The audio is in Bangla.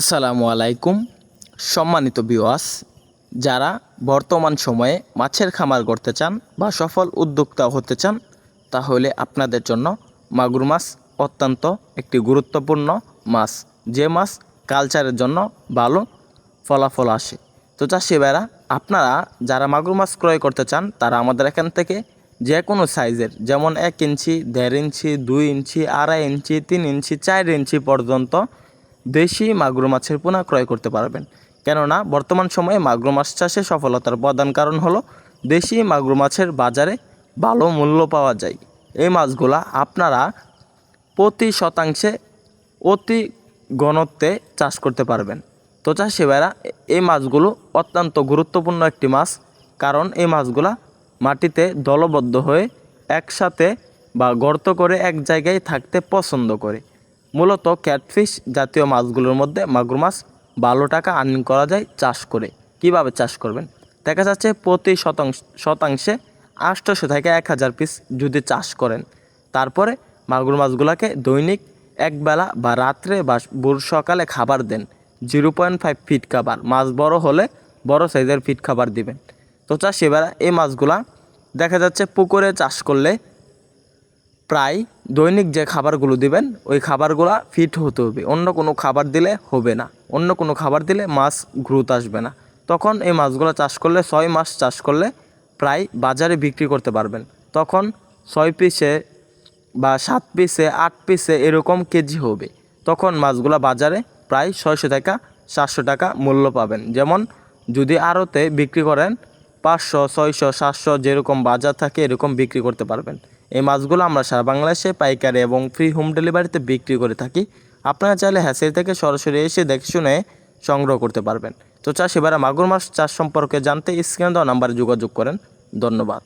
আসসালামু আলাইকুম। সম্মানিত বিওয়াস যারা বর্তমান সময়ে মাছের খামার করতে চান বা সফল উদ্যোক্তা হতে চান, তাহলে আপনাদের জন্য মাগুর মাছ অত্যন্ত একটি গুরুত্বপূর্ণ মাছ। যে মাছ কালচারের জন্য ভালো ফলাফল আসে। তো চাষি ভাইরা, আপনারা যারা মাগুর মাছ ক্রয় করতে চান, তারা আমাদের এখান থেকে যে কোনো সাইজের, যেমন এক ইঞ্চি, দেড় ইঞ্চি, দুই ইঞ্চি, আড়াই ইঞ্চি, তিন ইঞ্চি, চার ইঞ্চি পর্যন্ত দেশি মাগুর মাছের পোনা ক্রয় করতে পারবেন। কেননা, বর্তমান সময়ে মাগুর মাছ চাষে সফলতার প্রধান কারণ হলো দেশি মাগুর মাছের বাজারে ভালো মূল্য পাওয়া যায়। এই মাছগুলা আপনারা প্রতি শতাংশে অতি ঘনত্বে চাষ করতে পারবেন। তো চাষি ভাইরা, এই মাছগুলো অত্যন্ত গুরুত্বপূর্ণ একটি মাছ, কারণ এই মাছগুলা মাটিতে দলবদ্ধ হয়ে একসাথে বা গর্ত করে এক জায়গায় থাকতে পছন্দ করে। মূলত ক্যাটফিশ জাতীয় মাছগুলোর মধ্যে মাগুর মাছ ভালো টাকা আর্নিং করা যায় চাষ করে। কীভাবে চাষ করবেন? দেখা যাচ্ছে প্রতি শতাংশ, শতাংশে আটশোশো থেকে এক হাজার পিস যদি চাষ করেন। তারপরে মাগুর মাছগুলোকে দৈনিক একবেলা বা রাত্রে বা ভোর সকালে খাবার দেন। জিরো পয়েন্ট ফাইভ ফিট খাবার, মাছ বড় হলে বড় সাইজের ফিট খাবার দিবেন। তো চাষ, এবার এই মাছগুলা দেখা যাচ্ছে পুকুরে চাষ করলে প্রায় দৈনিক যে খাবারগুলো দিবেন, ওই খাবারগুলো ফিট হতে হবে। অন্য কোনো খাবার দিলে হবে না। অন্য কোনো খাবার দিলে মাছ গ্রোথ আসবে না। তখন এই মাছগুলো চাষ করলে, ছয় মাস চাষ করলে প্রায় বাজারে বিক্রি করতে পারবেন। তখন ছয় পিসে বা সাত পিসে, আট পিসে এরকম কেজি হবে। তখন মাছগুলো বাজারে প্রায় ছয়শো টাকা, সাতশো টাকা মূল্য পাবেন। যেমন যদি আড়তে বিক্রি করেন, পাঁচশো, ছয়শো, সাতশো যেরকম বাজার থাকে, এরকম বিক্রি করতে পারবেন। এই মাছগুলো আমরা সারা বাংলাদেশে পাইকারি এবং ফ্রি হোম ডেলিভারিতে বিক্রি করে থাকি। আপনারা চাইলে হ্যাসের থেকে সরাসরি এসে দেখে শুনে সংগ্রহ করতে পারবেন। তো চাষ এবারে মাগুর মাছ চাষ সম্পর্কে জানতে স্ক্রিনে দেওয়া নাম্বারে যোগাযোগ করেন। ধন্যবাদ।